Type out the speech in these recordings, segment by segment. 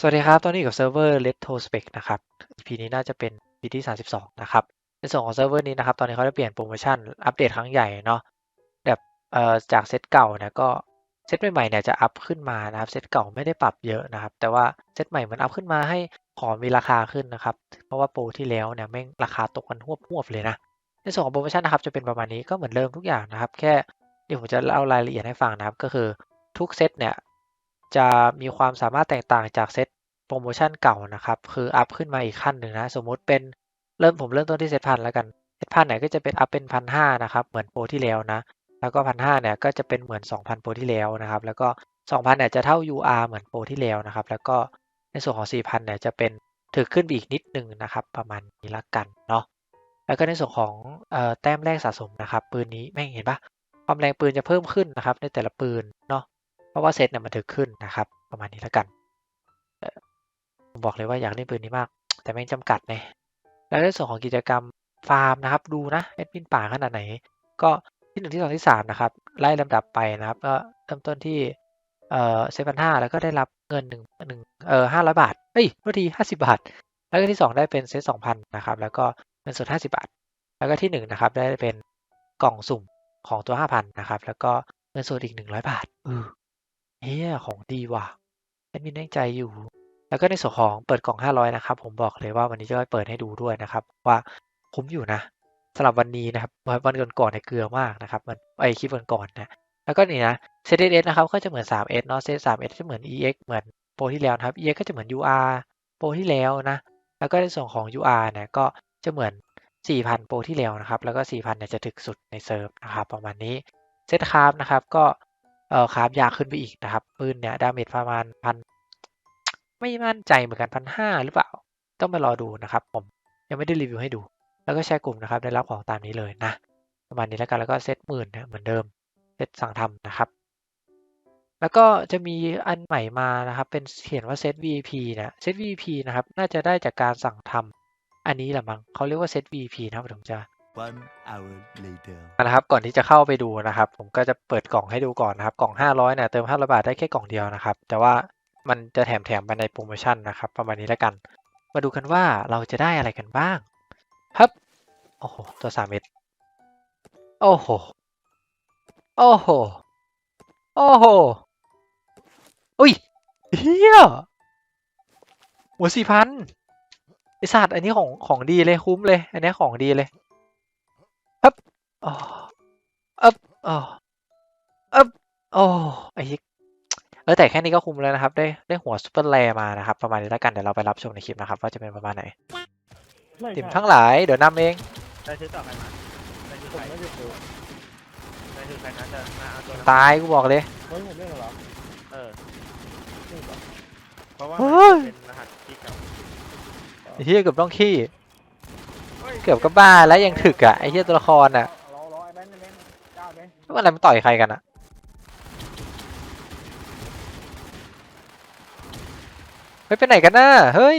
สวัสดีครับ ตอนนี้กับเซิร์ฟเวอร์ Retrospec นะครับ EP นี้น่าจะเป็น EP ที่ 32 นะครับ ในส่วนของเซิร์ฟเวอร์นี้นะครับ ตอนนี้เขาได้เปลี่ยนโปรโมชั่น อัปเดตครั้งใหญ่เนาะ แบบเอ่อจากเซตเก่าเนี่ยก็ เซตใหม่ๆเนี่ยจะอัพขึ้นมานะครับ เซตเก่าไม่ได้ปรับเยอะนะครับ แต่ว่าเซตใหม่มันอัพขึ้นมาให้ของมีราคาขึ้นนะครับ เพราะว่าโปรที่แล้วเนี่ยแม่งราคาตกกันหวบหวบๆเลยนะ ในส่วนของโปรโมชั่นนะครับจะเป็นประมาณนี้ ก็เหมือนเดิมทุกอย่างนะครับ แค่เดี๋ยวผมจะเล่ารายละเอียดให้ฟังนะครับ ก็คือทุกเซตเนี่ย จะมีความสามารถแตกต่างจากเซตโปรโมชั่นเก่านะครับ คืออัพขึ้นมาอีกขั้นหนึ่งนะ สมมุติเป็นเริ่มผมเริ่มต้นที่เซตพันแล้วกันเซตพันเนี่ยก็จะเป็นอัพเป็นพันห้านะครับ เหมือนโปรที่แล้วนะ แล้วก็พันห้าเนี่ยก็จะเป็นเหมือนสองพันโปรที่แล้วนะครับ แล้วก็สองพันเนี่ยจะเท่า UR เหมือนโปรที่แล้วนะครับ แล้วก็ในส่วนของสี่พันเนี่ยจะเป็นถือขึ้นไปอีกนิดนึงนะครับ ประมาณนี้ละกันเนาะ แล้วก็ในส่วนของเอ่อแต้มแรกสะสมนะครับ ปืนนี้แม่งเห็นปะความแรงปืนจะเพิ่มขึ้นนะครับ ในแต่ละปืนเนาะ ราะว่าเซตเนี่ยมันถือขึ้นนะครับ ประมาณนี้แล้วกันผมบอกเลยว่าอยากเล่นปืนนี้มาก แต่แม่จำกัดไงแล้วในส่วนของกิจกรรมฟาร์มนะครับ ดูนะแอดมินป่าขนาดไหน ก็ที่หนึ่งที่สองที่สามนะครับ ไล่ลำดับไปนะครับก็เริ่มต้นที่เอ่อเซฟพันห้าแล้วก็ได้รับเงินหนึ่งหนึ่งเอ่อห้าร้อยบาทเอ้ยโทษทีห้าสิบาท แล้วก็ที่สองได้เป็นเซตสองพันนะครับ แล้วก็เงินสดห้าสิบาท แล้วก็ที่หนึ่งนะครับ ได้เป็นกล่องสุ่มของตัวห้าพันนะครับ แล้วก็เงินสดอีกหนึ่งร้อยบาท เฮียของดีว่ะแอดมินแน่ใจอยู่ แล้วก็ในส่วนของเปิดกล่องห้าร้อยนะครับ ผมบอกเลยว่าวันนี้จะเปิดให้ดูด้วยนะครับ ว่าคุ้มอยู่นะสำหรับวันนี้นะครับวันก่อนๆในยเกลือมากนะครับมันไอคลิปก่อนๆนะแล้วก็นี่นะเซตเอสนะครับก็จะเหมือน 3S เนาะเซต 3S จะเหมือน EX เหมือนโปรที่แล้วนะครับ EX ก็จะเหมือน UR โปรที่แล้วนะ แล้วก็ในส่วนของ UR เนี่ยก็จะเหมือน 4,000 โปรที่แล้วนะครับ แล้วก็ 4,000เนี่ยจะถึกสุดในเซิร์ฟนะครับประมาณนี้เซตคราฟนะครับก็ เอ่อคราฟยากขึ้นไปอีกนะครับปืนเนี่ยดาเมจประมาณพันไม่มั่นใจเหมือนกันพันห้าหรือเปล่า ต้องมารอดูนะครับ ผมยังไม่ได้รีวิวให้ดู แล้วก็แชร์กลุ่มนะครับได้รับของตามนี้เลยนะประมาณนี้แล้วกันแล้วก็เซตหมื่นเนี่ยเหมือนเดิมเซตสั่งทำนะครับ แล้วก็จะมีอันใหม่มานะครับ เป็นเขียนว่าเซต VIP นะเซต VIP นะครับ น่าจะได้จากการสั่งทำอันนี้แหละมั้งเขาเรียกว่าเซต VIP นะครับผมจะ One hour later. นะครับก่อนที่จะเข้าไปดูนะครับ ผมก็จะเปิดกล่องให้ดูก่อนนะครับ กล่อง 500เนี่ยเติม500บาทได้แค่กล่องเดียวนะครับ แต่ว่ามันจะแถมแถมๆไปในโปรโมชั่นนะครับ ประมาณนี้แล้วกัน มาดูกันว่าเราจะได้อะไรกันบ้างครับโอ้โหตัว3เม็ดโอ้โหโอ้โหโอ้โหอุ้ยเฮียหัวสี่พันไอสัตว์อันนี้ของของดีเลยคุ้มเลย อันนี้ของดีเลย ฮึบอ๋ออึบอ๋ออึบโอ้ไอ้เหี้ยเออแต่แค่นี้ก็คุ้มแล้วนะครับ ได้ได้หัวซูเปอร์แรมานะครับ ประมาณนี้แล้วกันเดี๋ยวเราไปรับชมในคลิปนะครับ ว่าจะเป็นประมาณไหนไม่ติ่มใช่ทั้งหลายเดี๋ยวนำเองได้ซื้อต่อใครมาได้ซื้อผใครมไม่ได้ซื้อได้ซื้อใครนะจะมาเอาตัวนั้นตายกูบอกเลยเฮ้ยผมเล่นเหรอเออนี่เหรอเพราะว่าเฮ้มันยเป็นรหัสที่เก่าไอ้เฮียเกือบต้องขี้ เกือบก็บ้าแล้วยังถึกอะไอ้เฮียตัวละครอะรอรอไอ้แบนไอ้แบนเจ้าแบนว่าอะไรมันต่อยใครกันอะเฮ้ยไปไหนกันน่ะเฮ้ย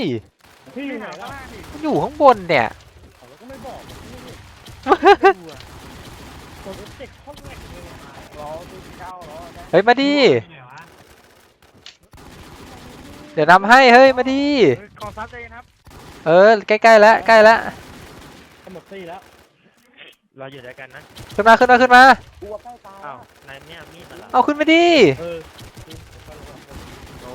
พี่อยู่ไหนล่ะมันอยู่ข้างบนเนี่ยเขาก็ไม่บอกไม่รู้กดเอฟเฟกต์โคตรแหลกเลยอะรอดูเจ้ารอแบนเฮ้ยมาดิเดี๋ยวนำให้เฮ้ยมาดิขอซับเลยนะครับเออใกล้ๆแล้วใกล้แล้ว หมดซี่แล้ว เราอยู่ด้วยกันนะ ขึ้นมาขึ้นมาขึ้นมา กลัวใกล้ตายอ้าวในเนี่ยมีดมันเหรอเอาขึ้นมาดิ เออโอ้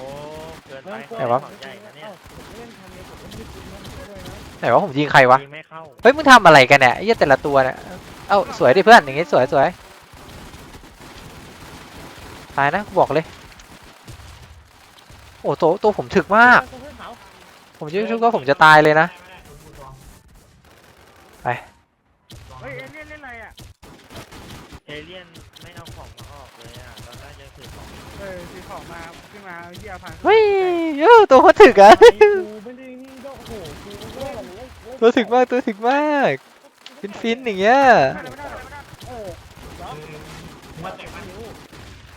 เกินไปไหนวะ ของใหญ่นะเนี่ยผมเล่นทำเนี่ยผมเล่นยึดปืนมันเขาด้วยนะไหนว่าผมยิงใครวะ ยิงไม่เข้าเฮ้ยมึงทำอะไรกันเนี่ยไอ้เหี้ยแต่ละตัวเนี่ย เอ้าสวยดิเพื่อนอย่างงี้สวยสวยตายนะกูบอกเลย โอ้ตัวตัวผมถึกมากเพื่อนเขาผมคิดว่าผมจะตายเลยนะ ไป เฮ้ยเอเลี่ยนเล่นอะไรอะ เอเลี่ยนไม่เอาของมาออกเลยอะตอนแรกจะถือของเออซื้อของมาขึ้นมาเฮียพันเฮ้ยเออตัวเขาถึกอะกูไม่ได้นี่ก็โอ้โหกูเล่นอะไรเล่นตัวถึกมากตัวถึกมาก ฟินฟินๆอย่างเงี้ยไม่ได้ไม่ได้ไม่ได้เออเดี๋ยวมาแต่งมันอยู่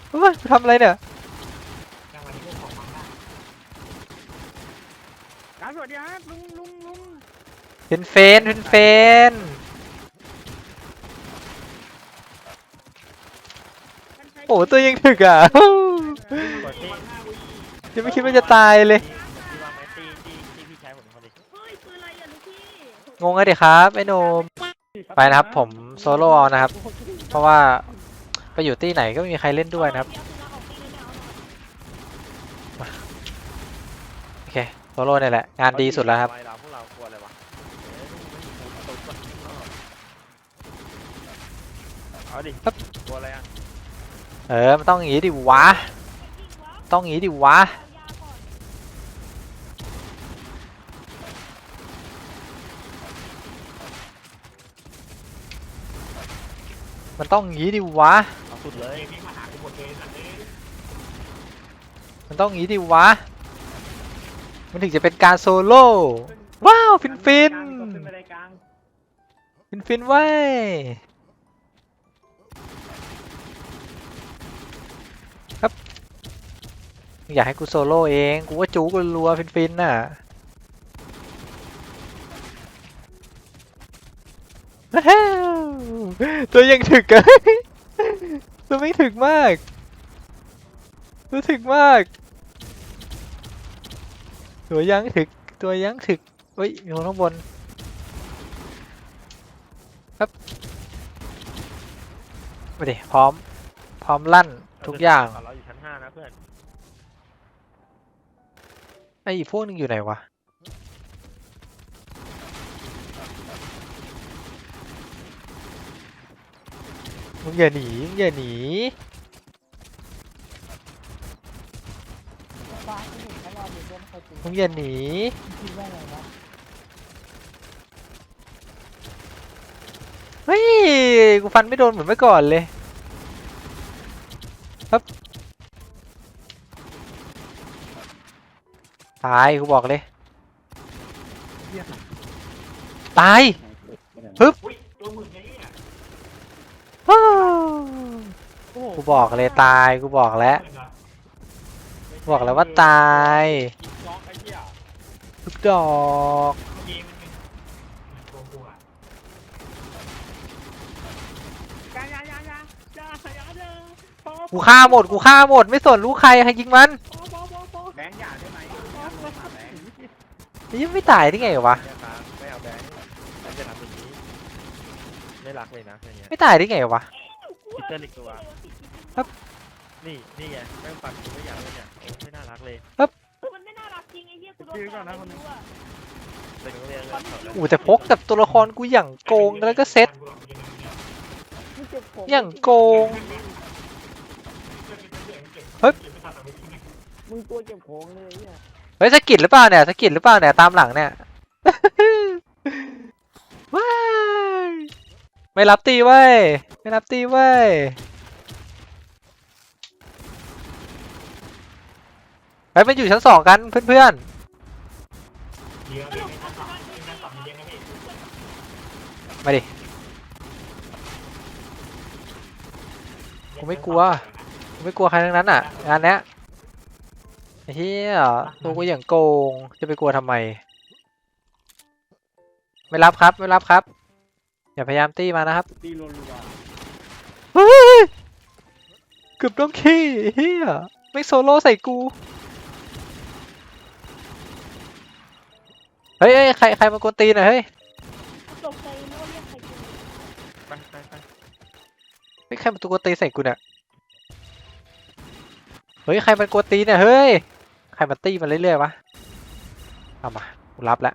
เฮ้ยทำอะไรเนี่ยครับสวัสดีครับลุงลุงลุง เป็นเฟนเป็นเฟนโอ้ตัวยังถึกอะยังไม่คิดว่าจะตายเลยงงไว้เดียงเลยดิครับไอ้โนมไปนะครับ ผมโซโล่เอานะครับ เพราะว่าไปอยู่ที่ไหนก็ไม่มีใครเล่นด้วยนะครับโอเคโซโล่เนี่ยแหละ งานดีสุดแล้วครับ เอาดิครับกลัวอะไรอะเออ มันต้องอย่างงี้ดิวะ ต้องอย่างงี้ดิวะ มันต้องอย่างงี้ดิวะ เอาสุดเลยมันต้องอย่างงี้ดิวะ มันถึงจะเป็นการโซโล่ ว้าว ฟินฟินขึ้นไปในกลาง ฟินฟินเว้ย อยากให้กูโซโล่เอง กูว่าจูกูรัวฟินฟินน่ะว้าตัวยังถึกอะตัวไม่ถึกมากตัวถึกมาก ตัวยังถึก ตัวยังถึกเฮ้ยมีคนข้างบน ครับมาดิพร้อม พร้อมลั่นทุกอย่าง ไอ้อีกพวกหนึงอยู่ไหนวะ มึงอย่าหนี มึงอย่าหนี ฟ้าที่หนึ่งเขารออยู่บนเขาจริงมึงอย่าหนี คิดว่าไงวะเฮ้ย กูฟันไม่โดนเหมือนเมื่อก่อนเลย ครับ ตายกูบอกเลย ตายฮึบฮู้กูบอกเลยตายกูบอกแล้วบอกแล้วว่าตายทุกดอกยายายายายายาเด้อพอกูฆ่าหมดกูฆ่าหมดไม่สนลูกใครใครยิงมัน พอพอพอพอ แบงค์อย่าได้ไหม ยังไม่ตายได้ไงวะ เนี่ยครับไม่เอาแบงค์แบงค์จะทำแบบนี้ ไม่รักเลยนะอย่างเงี้ยไม่ตายได้ไงวะ พิเตอร์อีกตัวครับ นี่นี่ไงแม่งฟันกูไม่อยากเลยเนี่ยโอ้ไม่น่ารักเลยมันไม่น่ารักจริงไอ้เหี้ยกูโดนด่าไม่รู้อะเป็นโรงเรียนเลยขาเลยอูแต่พกกับตัวละครกูอย่างโกงแล้วก็เซ็ตอย่างโกง มึงตัวเก็บของเลยเนี่ย เฮ้ยสะกิดหรือเปล่าเนี่ยสะกิดหรือเปล่าเนี่ยตามหลังเนี่ยว้ายไม่รับตีเว้ยไม่รับตีเว้ยไปมันอยู่ชั้นสองกันเพื่อนๆมาดิกูไม่กลัวกูไม่กลัวใครทั้งนั้นอะงานเนี้ย ไอ้เฮียตัวกูอย่างโกง จะไปกลัวทำไม ไม่รับครับ ไม่รับครับ อย่าพยายามตีมานะครับตีรัวเฮ้ยเกือบต้องขี้เฮียไม่โซโล่ใส่กู เฮ้ยเฮ้ยใครใครมากวนตีนหน่อยเฮ้ยตกใจนึกว่าเรียกใครกูไปไปไปเฮ้ยใครมาตัวกวนตีนใส่กูเนี่ย เฮ้ย ใครมันกวนตีนเนี่ย เฮ้ย ใครมันตีมาเรื่อยๆวะ เอามากูรับแล้ว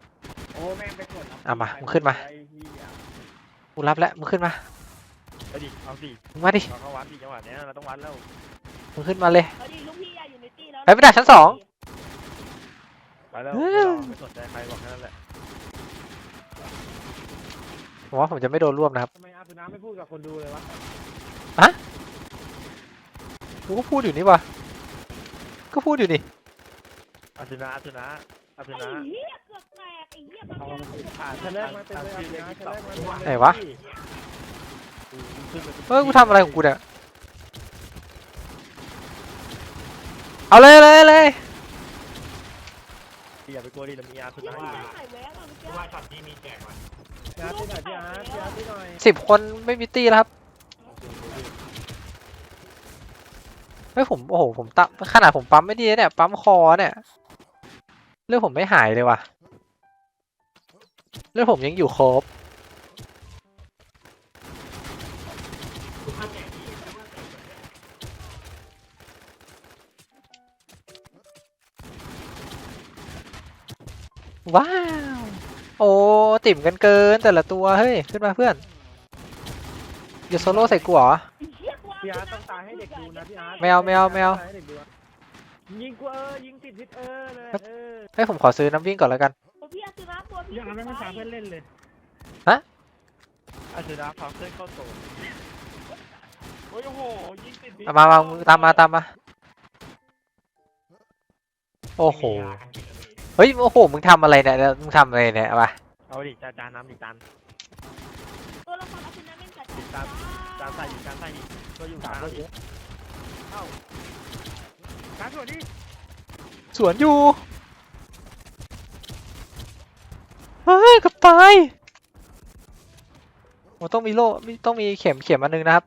ๆโอ้แม่งไปกดเอามามึงขึ้นมา ไอ้เหี้ยกูรับแล้วมึงขึ้นมาไปดิเอาสิมึงมาดิเราเข้าวัดดิจังหวะเนี้ยเราต้องวัดแล้วมึงขึ้นมาเลย เอาดิลูกพี่อะอยู่ในตี้แล้วไปไม่ได้ชั้นสอง ไปแล้วเฮ้ไม่ยรอไม่สนใจใครบอกแค่นั้นแหละผมว่าผมจะไม่โดนรวบนะครับทำไมอาสุนาไม่พูดกับคนดูเลยวะกูก็พูดอยู่นี่วะ ก็พูดอยู่นี่อาสุนะอาสุนะอาสุไอ้นะเหี้ยเกือบแตกไอ้เหี้ยบางอย่างเกือบแตอ่ากนเฉลยมาเป็นเลยอาสุนาเฉลยมาเป็นไหนวะเฮ้ยกูทำอะไรของกูเนี่ยเอาเลยเลยเลยอย่าไปกลัวดิเรามีอาสุเหี้ยนะมันอยู่ไม่ใส่แหวนอะเมื่อกี้พี่อาร์ตที่หน่อยพี่อาร์ตพี่อาร์ตที่หน่อยสิบคนไม่มีตีแล้วครับ ฮ้ยผมโอ้โหผมตัขนาดผมปั๊มไม่ดีเนี่ยปั๊มคอเนี่ยเรื่องผมไม่หายเลยว่ะแล้วผมยังอยู่ครบว้าว โอ้ติ่มกันเกินแต่ละตัว เฮ้ย ขึ้นมาเพื่อน อย่าโซโล่ใส่กูเหรอ พี่อาร์ตต้องตายให้เด็กดูนะพี่อาร์ตไม่เอาไม่เอาไม่เอา ตยให้ด็กดูนะยิงกูเออยิงติดพิษเออเลยเออให้ผมขอซื้อน้ำวิ่งก่อนแล้วกันตัวพี่อาร์ตซื้อน้ำตัวพี่ยังเอาไม่มาสาเพื่อนเล่นเลยอาสุดาพาเพื่อนเข้าโซนโอ้ยโอ้โหยิงติดดิเอามามามึงตามมาตามมา โอ้โห เฮ้ย โอ้โห มึงทำอะไรเนี่ยแล้วมึงทำอะไรเนี่ยเอามาเอาดิจานจานน้ำดิจานตัวละครอาชินาเมนกับติดตามจานใส่ดิจานใส่ดิตัวอยู่กลางดิการสวัสดีสวนอยู่ เฮ้ยเกับตายโอ้ต้องมีโล่มีต้องมีเข็มเข็มอันนึงนะครับ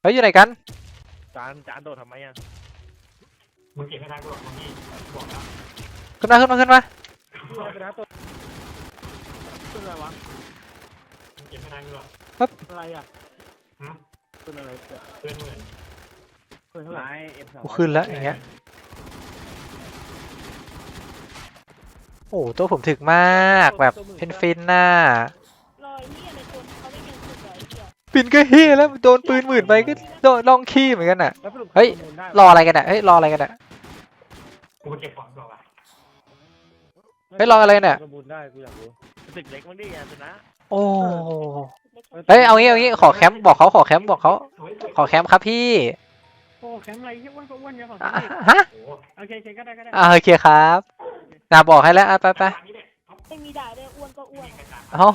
เฮ้ยอยู่ไหนกัน จานจานโดดทำไมอะมึงเก็บไม่ได้ก็บอกมึงนี่บอกแล้วขึ้นมาขึ้นมาขึ้นมาพี่อาร์ตไปนะตัวตัวอะไรวะมึงเก็บไม่ได้ก็บอกอะไรอะฮะตัวอะไรเกิดเพื่อนหมื่นเพื่อนเท่าไหร่เอฟสองกูขึ้นแล้วอย่างเงี้ย โอ้ตัวผมถึกมากแบบฟินฟินๆน่ะรอยเหี้ยในตัวเขาไม่ยังสุดเลยไอ้เหี้ยฟินก็เฮียแล้วโดนปืนหมื่นไปก็โดนลองขี้เหมือนกันน่ะ แล้วสรุปเฮ้ย ประมูลได้รออะไรกันอะเฮ้ยรออะไรกันอะ กูเก็บของก่อนว่ะเฮ้ยรออะไรเนี่ย ประมูลได้กูอยากรู้ ตึกเล็กมั้งดิอาสุดาโอ้เฮ้ยเอางี้เอางี้ขอแคมป์บอกเขาขอแคมป์บอกเขาสวยสวยขอแคมป์ครับพี่โอ้แข็งอะไรเหี้ยอ้วนก็อ้วนเนี่ยของอะพี่ฮะโอ้โหโอเคโอเคก็ได้ก็ได้อ่าโอเคครับนาบอกให้แล้วอะไปไปอันนี้เนี่ยเอาไม่มีด่าเลยอ้วนก็อ้วนกระจายเอา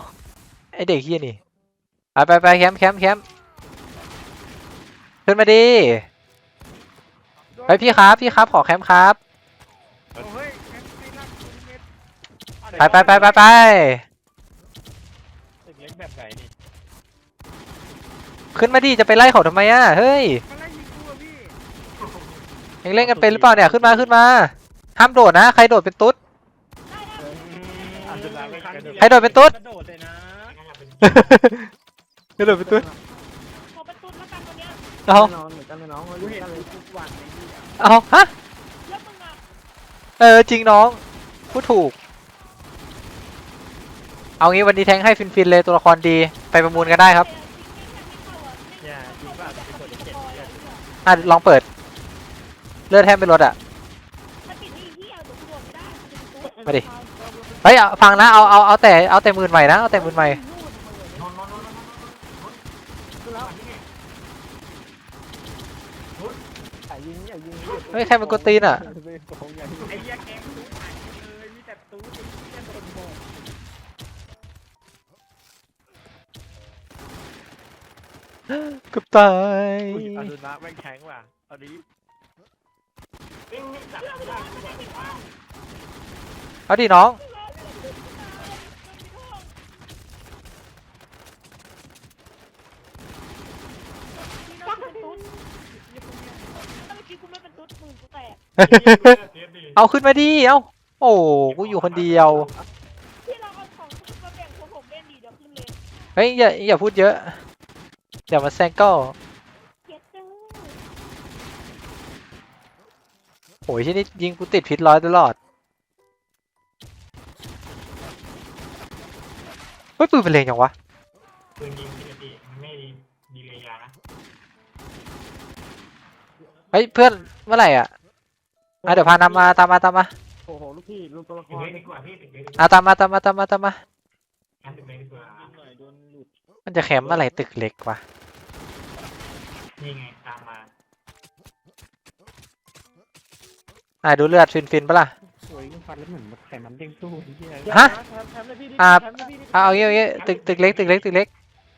ไอเด็กเฮียนี่ไปไปไปแคมป์แคมป์แคมป์ขึ้นมาดิไปพี่ครับพี่ครับขอแคมป์ครับโอ้เฮ้ยแข็งไม่รักคุณเม็ดไปไปไปไปไปตึกเล็ก แบบไหนนี่ขึ้นมาดิจะไปไล่เขาทำไมอะเฮ้ยมันไล่ยิงกูอะพี่ยังเล่นกันเป็นหรือเปล่าเนี่ยขึ้นมาขึ้นมาห้ามโดดนะ ใครโดดเป็นตุ๊ดอาสุดาไม่กระโดดให้โดดเป็นตุ๊ด กระโดดเลยนะงั้นอย่าเป็นกระโดดเป็นตุ๊ดขอเป็นตุ๊ดแล้วกันตัวเนี้ยเอาแน่นอนเหมือนกันเลยน้องกูรู้เห็นกันเลยทุกวันในที่อะเอาฮะแล้วมึงอะเออจริงน้องพูดถูก เอางี้วันนี้แทงให้ฟินๆเลยตัวละครดีไปประมูลกันได้ครับเนี่ยจริงป่ะเป็นคนเจ็ดเนี่ยอะลองเปิด เลือดแทบไม่อะถ้าปิดนี่เหี้ยเดี๋ยวกูโดนไม่ได้กูจะเป็นตุ๊ดมาดิเฮ้ยเอาฟังนะเอาเอาเอาแต่เอาแต่หมื่นใหม่นะเอาแต่หมื่นใหม่นอนนอนนอนนอนนอนคือแล้วอันนี้เนี่ยอย่ายิงอย่ายิงเฮ้ยใครมันกตีนอะไอ้เหี้ยแกงตู้หายเลยมีแต่ตู้ เกับตายอุ้ยอาสุดาแม่งแข็งว่ะเอาดิเอ้ยไม่จับไม่ได้กูบอกไม่ได้เอาดิน้องก็เป็นตุ๊ดถ้าเมื่อกี้กูไม่เป็นตุ๊ดมึงกูแตกเสียดีเอาขึ้นมาดิเอาโอ้กูอยู่คนเดียว ที่เราเอาของมาแบ่งพวกผมเล่นดีเดี๋ยวขึ้นเลยเฮ้ยอย่าอย่าพูดเยอะ อย่ามาแซงก็เก็ตจังโอ้ยที่นี่ยิงกูติดพิษร้อยตลอดเฮ้ยปืนเป็นเลงยังวะปืนยิงปกติมันไม่ดีเลยยานะเฮ้ยเพื่อนเมื่อไหร่อะอะเดี๋ยวพานำมาตามมาตามมาโอ้โหลูกพี่ลูกตัวละคถึงรเลยดีกว่าพี่ถึงเลยดีกว่าอะตามมาตามมาตามมาตามมาแค่ถึงเลยดีกว่าหน่อยโดนหลุดมันจะแคมป์เมื่อไหร่ตึกเล็กวะ นี่ไงตามมาอะดูเลือดฟินฟินๆปะล่ะ โอ้ยฟันแล้วเหมือนไข่มันเด้งสู้ไอ้เหี้ยฮะ แถมเลยพี่ดิอะแถมเลยพี่ดิอะเอางี้เอางี้ตึกตึกเล็กตึกเล็กตึกเล็ก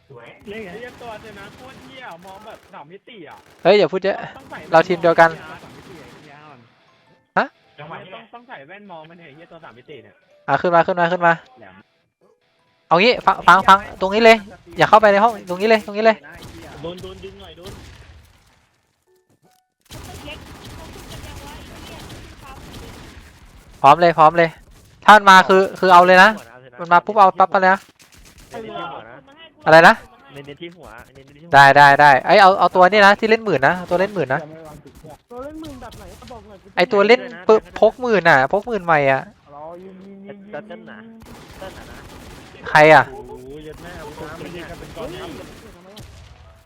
สวยเล่นไงไอ้ตัวเจนะโคตรเหี้ยมองแบบสามมิติอะเฮ้ยอย่าพูดเยอะ ต้องใส่เราทีมเดียวกัน สามมิติไอ้เหี้ยอ่อนจังหวะนี้แหต้อละงต้องใส่แว่นมองมันเห็นไอ้เหี้ยตัวสามมิติเนี่ยอะขึ้นมาขึ้นมาขึ้นมา แหลมเอางี้ฟังฟังฟังตรงนี้เลย อย่าเข้าไปในห้องตรงนี้เลยตรงนี้เลย โดนโดนดึงหน่อยโดน พร้อมเลยพร้อมเลยทถ้ามันมาคือคือเอาเลยนะ มันมาปุ๊บเอาปั๊บไปเลยนะเน้นที่หัวนะอะไรนะเน้นที่หัวเน้นที่หัวได้ได้ได้ไอยเอาเอาตัวนี้นะที่เล่นหมื่นนะเอาตัวเล่นหมื่นนะตัวเล่นมือแบบไหนก็บอกหน่อยไอตัวเล่นปึ๊บพกหมื่นอะ พกหมื่นใหม่อะรอยิงยิงยิงยิงจะเต้นหนาเต้นหนานะใครอะโอ้โ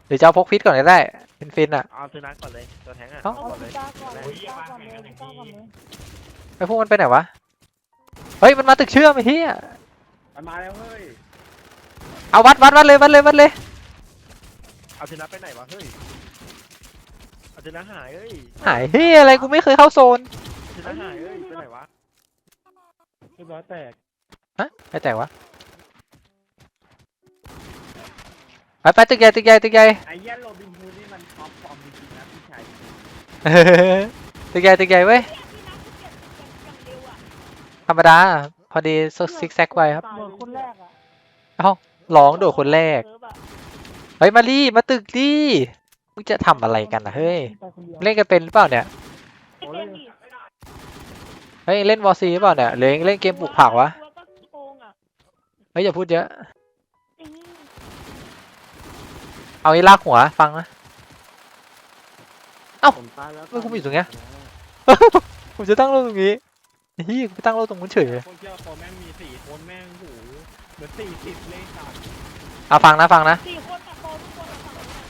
หยัดแม่เอาน้ำมันยิงกันเป็นก้อนน้ำหรือจะเอาพกพิษก่อนก็ได้ฟินฟินอะ เอาซื้อนักก่อนเลยตัวแทงอะเอ้า เอาก่อนเลพิยต้าก่อนเลยพิต้าก่อนเลยพิต้าก่อนเลยไอพวกมันไปไหนวะเฮ้ยมันมาตึกเชื่อมไอ้เหี้ยมันมาแล้วเฮ้ยเอาวัดวัดวัดเลยวัดเลยวัดเลยเอาซื้อนักไปไหนวะเฮ้ยเอาซื้อนักหายเอ้ยหายเฮียอะไรกูไม่เคยเข้าโซนซื้อนักหายเอ้ยไปไหนวะเรียบร้อยแตกฮะไปแต่วะ ไปไปตึกใหญ่ตึกใหญ่ตึกใหญ่ ไอ้เหี้ยโรบินฮูดนี่มันท็อปฟอร์มจริงๆนะพี่ชายตึกใหญ่ตึกใหญ่เว้ยพี่นักเก็บอย่างเร็วอะธรรมดา พอดีซิกแซกไว้ครับ โดนคนแรกอะร้องโดดคนแรก เซิร์ฟอะเฮ้ย มารีมาตึกดิมึงจะทำอะไรกันนะเฮ้ย ไปคนเดียวเล่นกันเป็นหรือเปล่าเนี่ยไอ้เล่นดิเฮ้ย เล่นวอซีหรือเปล่าเนี่ยหรือเล่นเกมปลูกผักวะตัวก็โกงอะเฮ้ย อย่าพูดเยอะ ไอ้นี่ เอาไอ้ลากหัวฟังนะ ผมตายแล้วเมื่อกูอยู่ตรงเนี้ย ผมจะตั้งโลกตรงนี้เฮียกูไปตั้งโลกตรงนู้นเฉยเลยคนเที่ยวโคแม่งมีสี่คนแม่งหูเหมือนสี่สิบเลยสัตว์เอาฟังนะฟังนะสี่คนแต่โกงทุกคนอะฝั่งนู้นอะ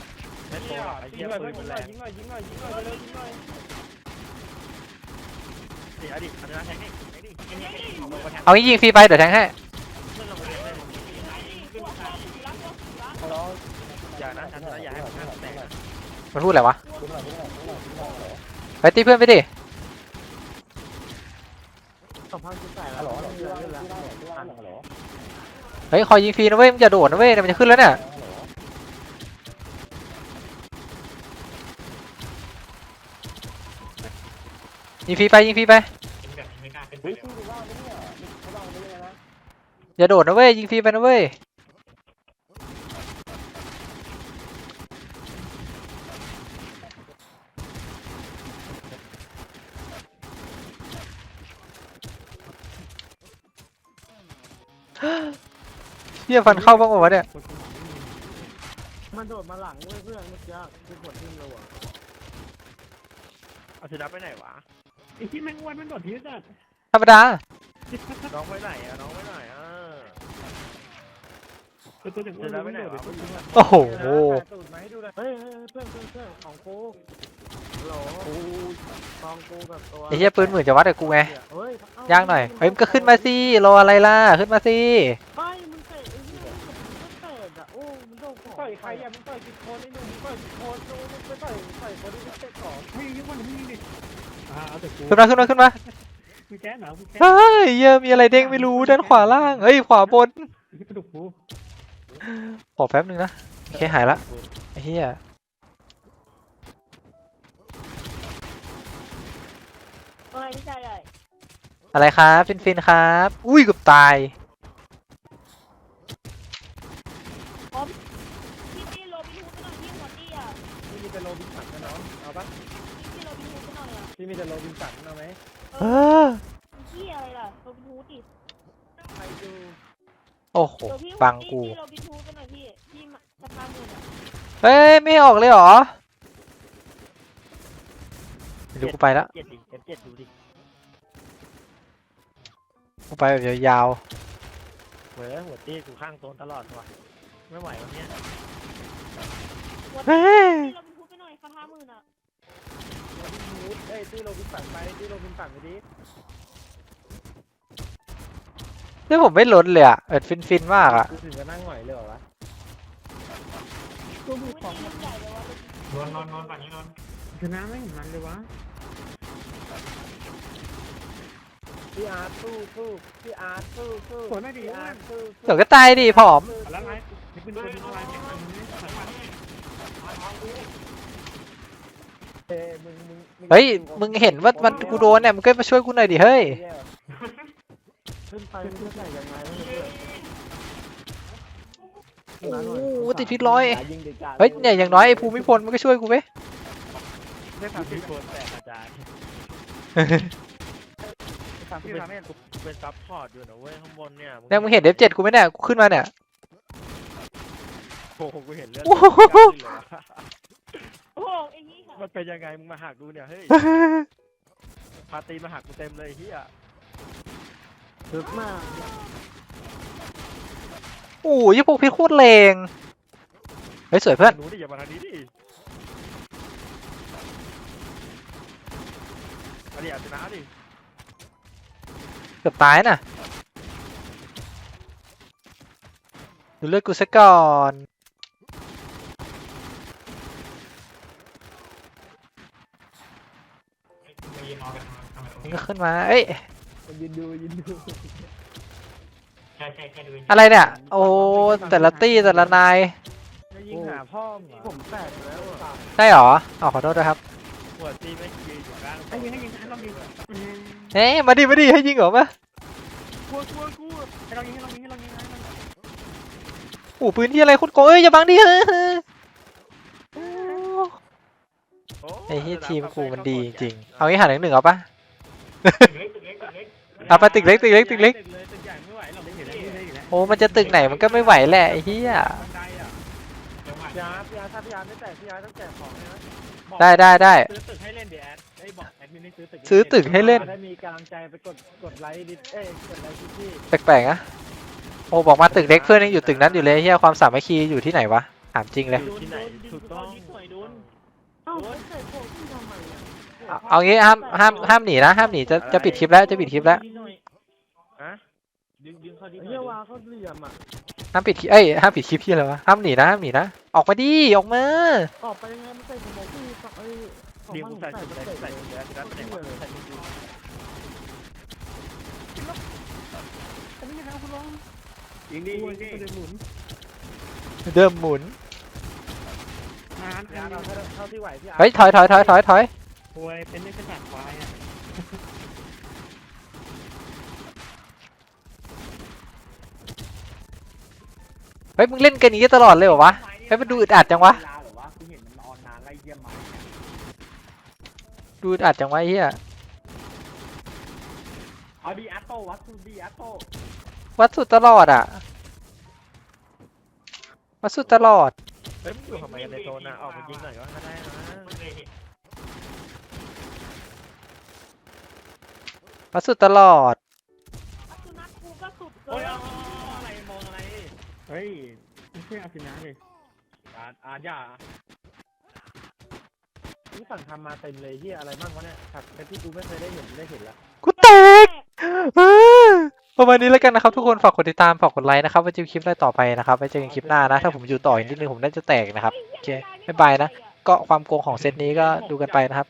ไม่โตหรอกไอ้ยิเหี้ยงหน่อยปืนมันแรงยิงหน่อยยิงหน่อยยิงหน่อยยิงหน่อยเร็วยิงหน่อยสิเอาดิเอาซื้อนักแทงดิแทงดิแทงดิเอาลงมาแทงเอางี้ยิงฟรีไปเดี๋ยวแทงให้ เพื่อนลงมาแทงเลย ตัวตัวสีรักตัวสีรัก รอ อย่านะฉันนะอย่าให้มันห้ามแตกนะมันพูดอะไรวะไปตีเพื่อนไปดิสองพันสิบแปดแล้วหรอหรอเล่นแล้วพันหรอเฮ้ยคอยยิงฟรีนะเว้ยมึงอย่าโดดนะเว้ยเดี๋ยวมันจะขึ้นแล้วเนี่ยยิงฟรีไปยิงฟรีไปเฮ้ยชื่อว่าไม่เนี่ยไม่ต้องไม่เลยนะอย่าโดดนะเว้ยยิงฟรีไปนะเว้ย เฮียฟันเข้าบ้างปะวะเนี่ยมันโดดมาหลังเว้ยเพื่อนเมื่อกี้คือผลทิ้งเราอะเอาซื้อนักไปไหนวะไอ้ที่แม่งอ้วนมันโดดทิ้งอะธรรมดาน้องไปไหนอะน้องไปไหนอะตัวตัวอย่างอ้วซื้อนนักไปไหนโดวะดทิ้งอะโอ้โห ตูดมาให้ดูเลยเฮ้ยเฮ้ยเพื่อนเพื่อนเพื่อนของกู โหลกองกูกับตัวไอ้เหี้ยปืนหมื่นจะวัดกับกูไงเฮ้ยเย่างหน่อยเฮ้ยมึงก็ขึ้นมาสิรออะไรล่ะขึ้นมาสิไม่มึงเตะไอ้เหี้ยมึงเตะอะโอ้มึงโดนของต่อยใครอะมึงต่อยกี่คนไอ้หนุ่มมึงต่อยกี่คนดูมึงไปต่อยต่อยคนที่เตะก่อนมึงยิงมันมึงยิงดิอ่าเอาแต่กูขึ้นมาขึ้นมาขึ้นมามึงแก้หนาวมึงแก้เฮ้ยเหี้ยมีอะไรเด้งไม่รู้ด้านขวาล่างเฮ้ยขวาบนกระดูกกูขอแป๊บนึงนะโอเคหายละไอ้เหี้ย เอ้ยพี่ชายใหญ่อะไรครับฟินฟินครับ อุ้ยเกือบตาย พี่พี่โรบินฮูดไปหน่อยพี่หัวตี้อะพี่มีแต่โรบินสันนะน้องเอาปะพี่โรบินฮูดไปหน่อยอะพี่มีแต่โรบินสันเอาไหมเออ พี่อะไรล่ะโรบินฮูดดิใครดูโอ้โห เดี๋ยวพี่หัวฟังตี้กู พี่โรบินฮูดไปหน่อยพี่พี่มาจะพาหมื่นอะเฮ้ย ไม่ออกเลยเหรอไม่รู้กูไปละ เจ็ดดิเอฟเจ็ดดูดิ กูไปแบบยาวเว้ยหัวตี้กูข้างโซนตลอดว่ะไม่ไหววันเนี้ยหัวๆเฮ้ยตี้โรบินฮูดไปหน่อยคาถาหมื่นอะโรบินฮูดเอ้ยตีโรบินสันไปตีโรบินสันไปดินี่ผมไม่ลดเลยอะเอิดฟินฟินมากอะกูถึงจะนั่งหน่อยเลยเหรอวะตัวมือของมันใหญ่เลยวะนอนนอนนอนฝั่งนี้นอนชนะไม่เห็นมันเลยวะ พี่อาร์ตสู้สู้พี่อาร์ตสู้สู้ผลไม่ดีพี่อาร์ตสู้สู้เดี๋ยวก็ตายดิผอม แล้วไงนี่เป็นคนที่ทำลายเสียงมันนี่สันมันเอ้ยมึงมึงงเฮ้ย มึงเห็นว่ามันกูโดนเนี่ยมึงก็มาช่วยกูหน่อยดิเฮ้ย ขึ้นไปขึ้นไปยังไงไม่รู้โอ้โหติดพิษร้อย เฮ้ยเนี่ยอย่างน้อยไอ้ภูมิพลมันก็ช่วยกูเว้ยได้ทำที่โดนแตกอาจารย์ตสามกูสิบเป็นสามเมตรกูเป็นซับพอร์ตอยู่นะเว้ยข้างบนเนี่ยเนี่ยมึงเห็น F7 กูไหมเนี่ยกูขึ้นมาเนี่ยโอ้โหกูเห็นเลือดโอ้โหกล้าขึ้นเลยวะโอ้โหไอ้นี่ค่ะมันเป็นยังไงมึงมาหักดูเนี่ยเฮ้ยพาตีนมาหักกูเต็มเลยเฮียลึกมากโอ้ยพวกพี่โคตรแรงเฮ้ยสวยเพื่อนหนูดิอย่ามาทางนี้ดิอันนี้อาจจะนะดิเกือบตายน่ะดูเลือดกูซะก่อนมึงก็ขึ้นมา เอ้ยยืนดูยืนดูอะไรเนี่ย โอ้แต่ละตี้แต่ละนายจะยิงหาพ่อมึงเหรอผมแตกแล้วอะได้เหรออ๋อขอโทษด้วยครับหัวตีไม่ยืนอยู่กลางให้ยิงให้ยิงให้ลองยิง เฮ้ยมาดิมาดิให้ยิงเหรอมากลัวกลัวกลัวให้ลองยิงให้ลองยิงให้ลองยิงให้ลองยิงโอ้ปืนที่อะไรโคตรโกงเอ้ยอย่าบังดิเฮ้ยเฮ้ยโไอ้เฮียทีมกาแฟกูมันดีจริงๆเอางี้หาหนึ่งหนึ่งเอาปะเอาเอาไปตึกเล็กตึกเล็กตึกเล็กเลยตึกใหญ่ไม่ไหวหรอกได้เห็นแล้วได้เห็นแล้วโอ้มันจะตึกไหนมันก็ไม่ไหวแหละไอ้เฮียบันไดอะพี่อาร์ตพี่อาร์ตถ้าพี่อาร์ตไม่แตกพี่อาร์ตต้องแจกของเลยนะบอกได้ได้ได้ซื้อตึกให้เล่นเดี๋ยวแอด มินให้ซื้อตึกซื้อตึกให้เล่นได้มีกำลังใจไปกดกดไลค์ดิเอ้ยกดไลค์ที่แปลกๆนะโอ้บอกมาตึกเล็กเพื่อนยังอยู่ตึกนั้นอยู่เลยเฮียความสามัคคีอยู่ที่ไหนวะถามจริงเลย อยู่ที่ไหนถูกต้องหน่อยดุนเอ้ามันเกิดโผล่ขึ้นทำไมอะเอาเอางี้ห้ามห้ามห้ามหนีนะห้ามหนีจะจะปิดคลิปแล้วจะปิดคลิปแล้วอะดึงดึงเขาดิเฮียวาเขาเหลี่ยมอะห้ามปิดคลิปเอ้ยห้ามปิดคลิปพี่อะไรวะห้ามหนีนะห้ามหนีนะออกมาดิออกมา ออกไปยังไงมันใส่สมองที่ฝักเอ้ยของ ดิวมันกูใส่ใส่ชุดไปอะไรใส่ใส่ชุดอะไรชุดนั้นเป็นไงวะใส่ชุดยูอันนี้นะครับคุณลองยิงดิยิงดิหมุนเดิมหมุนงานงานเราเท่าที่ไหวพี่อาร์ตเฮ้ยถอยถอยถอยถอยถอยหวยเป็นไม่เป็นหนักควายอะเฮ้ยมึงเล่นกันอย่างนี้ตลอดเลยเหรอวะเฮ้ยมันดูอึดอัดจังวะ เวลาเหรอวะกูเห็นมันออนนานไล่เยี่ยมมา ดูอึดอัดจังวะไอ้เฮียเอาดีอัตโต้วัดสูดีอัตโต้วัดสุดตลอดอะ วัดสุดตลอด เฮ้ยมึงอยู่ทำไมกันในโซนน่ะออกมายิงหน่อยก็ได้นะวัดสุดตลอด สุนัขกูก็สุดเกิโอ้ยนเอาอะไรมองอะไรเฮ้ยไม่ใช่อาฟินาเลยอาอาย่า นี่สั่งทำมาเต็มเลยที่อะไรบ้างวะเนี่ยผักแต่ที่กูไม่เคยได้เห็นได้เห็นละกูแตกเออประมาณนี้แล้วกันนะครับทุกคนฝากกดติดตามฝากกดไลค์นะครับไว้เจอกันคลิปได้ต่อไปนะครับไว้เจอกันคลิปหน้านะ ถ้าผมอยู่ต่ออีกนิดนึงผมน่าจะแตกนะครับโอเคบ๊ายบายนะก็ความโกงของเซตนี้ก็ดูกันไปนะครับ